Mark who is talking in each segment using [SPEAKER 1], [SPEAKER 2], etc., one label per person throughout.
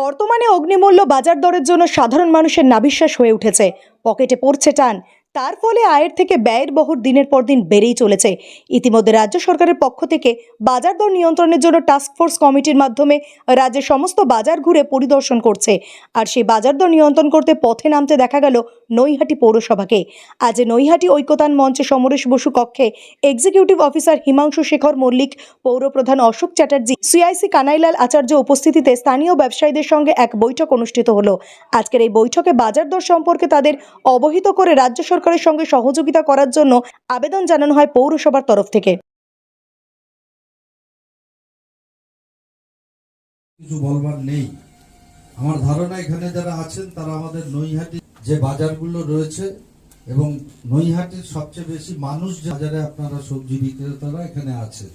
[SPEAKER 1] বর্তমানে অগ্নিমূল্য বাজার দরের জন্য সাধারণ মানুষের নাবিশ্বাস হয়ে উঠেছে। পকেটে পড়ছে টান। তার ফলে আয়ের থেকে ব্যয়ের বহর দিনের পর দিন বেড়েই চলেছে। ইতিমধ্যে রাজ্য সরকারের পক্ষ থেকে বাজার দর নিয়ন্ত্রণের জন্য টাস্ক ফোর্স কমিটির মাধ্যমে রাজ্যের সমস্ত বাজার ঘুরে পরিদর্শন করছে। আর সেই বাজার দর নিয়ন্ত্রণ করতে পথে নামতে দেখা গেল নৈহাটি পৌরসভাকে। আজ নৈহাটি ঐক্যতান মঞ্চে সমরেশ বসু কক্ষে এক্সিকিউটিভ অফিসার হিমাংশু শেখর মল্লিক, পৌরপ্রধান অশোক চ্যাটার্জি সিআইসি কানাইলাল আচার্য উপস্থিতিতে স্থানীয় ব্যবসায়ীদের সঙ্গে এক বৈঠক অনুষ্ঠিত হলো। আজকের এই বৈঠকে বাজার দর সম্পর্কে তাদের অবহিত করে রাজ্য সরকারের সঙ্গে সহযোগিতা করার জন্য আবেদন জানানো হয় পৌরসভার তরফ থেকে।
[SPEAKER 2] কিছু বলবার নেই। আমার ধারণা, এখানে যারা আছেন, তারা আমাদের নৈহাটি যে বাজারগুলো রয়েছে এবং নৈহাটির সবচেয়ে বেশি মানুষ বাজারে আপনারা সবজি বিক্রেতারা এখানে আছে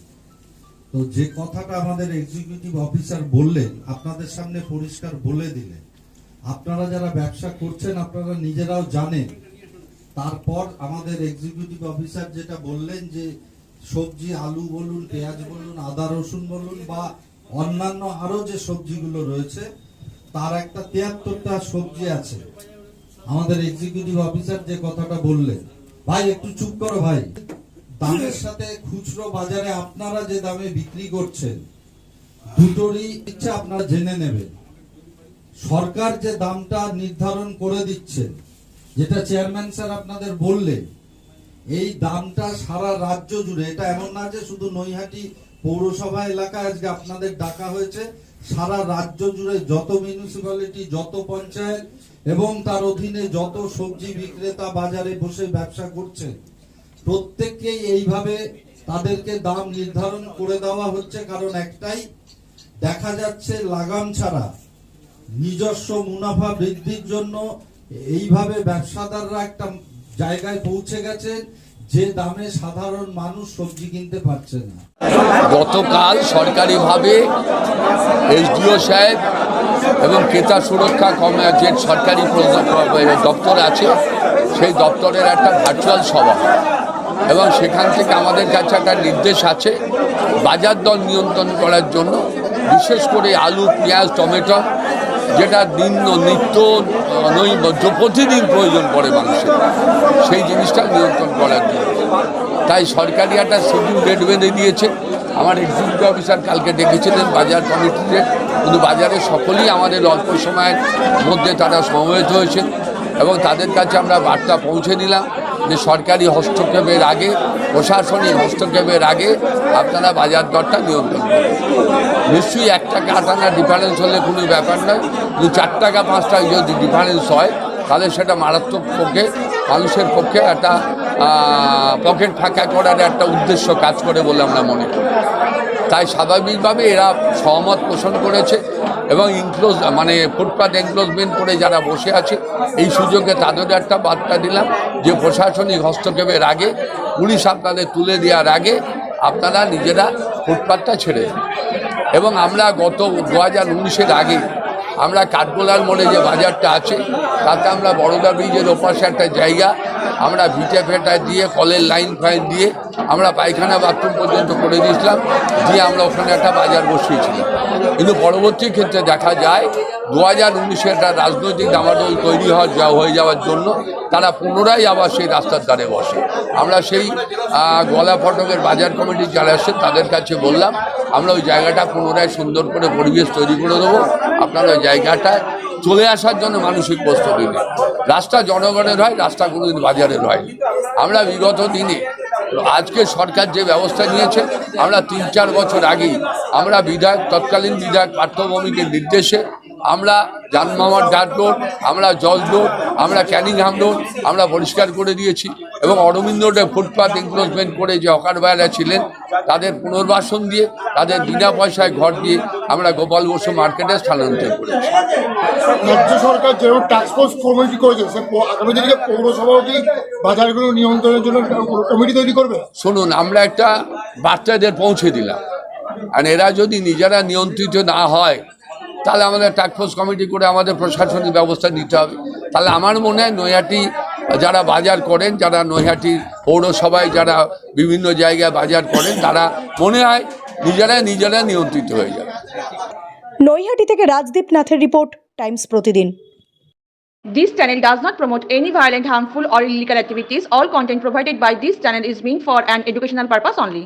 [SPEAKER 2] তো যে কথাটা আমাদের এক্সিকিউটিভ অফিসার বললেন আপনাদের সামনে পরিষ্কার বলে দিলেন আপনারা যারা ব্যবসা করছেন, আপনারা নিজেরাও জানেন তারপর আমাদের এক্সিকিউটিভ অফিসার যেটা বললেন যে সবজি, আলু বলুন, পেঁয়াজ বলুন, আদা, রসুন বলুন বা অন্যান্য আরও যে সবজিগুলো রয়েছে, তার একটা তিয়াত্তরটা সবজি আছে। আমাদের এক্সিকিউটিভ অফিসার যে কথাটা বললেন, ভাই, একটু চুপ করো ভাই। দামের সাথে খুচরো বাজারে আপনারা যে দামে বিক্রি করছেন, দুটোরই ইচ্ছা আপনারা জেনে নেবেন। সরকার যে দামটা নির্ধারণ করে দিচ্ছেন যেটা চেয়ারম্যান স্যার আপনাদের বললেন, এই দামটা সারা রাজ্য জুড়ে, এটা এমন না যে শুধু নৈহাটি পৌরসভা এলাকায় আজকে আপনাদের ডাকা হয়েছে, সারা রাজ্য জুড়ে যত মিউনিসিপ্যালিটি যত পঞ্চায়েত, এবং তার অধীনে যত সবজি বিক্রেতা বাজারে বসে ব্যবসা করছে প্রত্যেককেই এইভাবে তাদেরকে দাম নির্ধারণ করে দেওয়া হচ্ছে, কারণ একটাই, দেখা যাচ্ছে লাগাম ছাড়া নিজস্ব মুনাফা বৃদ্ধির জন্য এইভাবে ব্যবসাদাররা একটা জায়গায় পৌঁছে গেছেন যে দামে সাধারণ মানুষ সবজি কিনতে পারছে না।
[SPEAKER 3] গতকাল সরকারিভাবে এসডিও সাহেব এবং ক্রেতা সুরক্ষা যে সরকারি দপ্তর আছে, সেই দপ্তরের একটা ভার্চুয়াল সভা। এবং সেখান থেকে আমাদের কাছে একটা নির্দেশ আছে, বাজার দর নিয়ন্ত্রণ করার জন্য, বিশেষ করে আলু, পেঁয়াজ, টমেটো, যেটা দিন নিত্য নৈ প্রতিদিন প্রয়োজন পড়ে মানুষের। সেই জিনিসটা নিয়ন্ত্রণ করার জন্য। তাই সরকারি একটা শিডিউল ডেট বেঁধে দিয়েছে। আমার এক্সিকিউটিভ অফিসার কালকে ডেকেছিলেন বাজার কমিটিতে। কিন্তু বাজারে সকলেই আমাদের অল্প সময়ের মধ্যে তারা সমবেত হয়েছে এবং তাদের কাছে আমরা বার্তা পৌঁছে দিলাম। যে সরকারি হস্তক্ষেপের আগে, প্রশাসনিক হস্তক্ষেপের আগে আপনারা বাজার দরটা নিয়ন্ত্রণ করেন। নিশ্চয়ই এক টাকা আট আনা ডিফারেন্স হলে কোনো ব্যাপার নয়। কিন্তু চার টাকা, পাঁচ টাকা যদি ডিফারেন্স হয়, তাহলে সেটা মারাত্মক পক্ষে, মানুষের পক্ষে একটা পকেট ফাঁকা করার একটা উদ্দেশ্য কাজ করে বলে আমরা মনে করি। তাই স্বাভাবিকভাবে এরা সহমত পোষণ করেছে এবং ইনক্লোজ মানে ফুটপাথ এনক্লোজমেন্ট করে যারা বসে আছে, এই সুযোগে তাদের একটা বার্তা দিলাম যে প্রশাসনিক হস্তক্ষেপের আগে, পুলিশ আপনাদের তুলে দেওয়ার আগে আপনারা নিজেরা ফুটপাথটা ছেড়ে এবং আমরা গত দু হাজার উনিশের আগে আমরা কাঠগোলার মোড়ে যে বাজারটা আছে, তাতে আমরা বড়দা ব্রিজের ওপাশে একটা জায়গা, আমরা ভিটে ফেটা দিয়ে, কলের লাইন ফাইন দিয়ে আমরা পায়খানা বাথরুম পর্যন্ত করে দিয়েছিলাম, দিয়ে আমরা ওখানে একটা বাজার বসিয়েছিলাম। কিন্তু পরবর্তী ক্ষেত্রে দেখা যায় দু হাজার উনিশে একটা রাজনৈতিক দামাদল তৈরি হওয়া যা হয়ে যাওয়ার জন্য তারা পুনরায় আবার সেই রাস্তার ধারে বসে। আমরা সেই গলা ফটকের বাজার কমিটির যারা আসছেন তাদের কাছে বললাম আমরা ওই জায়গাটা পুনরায় সুন্দর করে পরিবেশ তৈরি করে দেবো। আপনারা ওই জায়গাটায় চলে আসার জন্য মানসিক প্রস্তুতি নেই রাস্তা জনগণের হয়, রাস্তা কোনোদিন বাজারের হয় আমরা বিগত দিনে, আজকে সরকার যে ব্যবস্থা নিয়েছে, আমরা তিন চার বছর আগেই আমরা বিধায়ক, তৎকালীন বিধায়ক পার্থভূমিকের নির্দেশে আমরা জানমামার ডাট রোড, আমরা জল রোড আমরা ক্যানিংহাম রোড আমরা পরিষ্কার করে দিয়েছি এবং অরবিন্দ রোডে ফুটপাথ এনক্লোজমেন্ট করে যে হকার ভাইরা ছিলেন তাদের পুনর্বাসন দিয়ে তাদের বিনা পয়সায় ঘর দিয়ে আমরা গোপাল বসু মার্কেটে স্থানান্তর করেছি।
[SPEAKER 4] রাজ্য সরকার যেহেতু টাস্কফোর্স কমিটি করেছে আগামী দিনে পৌরসভাও কি বাজারগুলো নিয়ন্ত্রণের জন্য কমিটি তৈরি করবে?
[SPEAKER 3] শুনুন আমরা একটা বার্তাদের পৌঁছে দিলাম। আর এরা যদি নিজেরা নিয়ন্ত্রিত না হয় তাহলে আমাদের টাস্কফোর্স কমিটি করে আমাদের প্রশাসনিক ব্যবস্থা নিতে হবে। তাহলে আমার মনে হয় নৈহাটি যারা বাজার করেন যারা নৈহাটির পৌরসভায় যারা বিভিন্ন জায়গায় বাজার করেন তারা মনে হয় নিজেরা নিজেরা নিয়ন্ত্রিত হয়ে যাবে
[SPEAKER 1] নৈহাটি থেকে Rajdeep নাথের report Times Pratidin
[SPEAKER 5] This channel does not promote any violent, harmful, or illegal activities. All content provided by this channel is meant for an educational purpose only.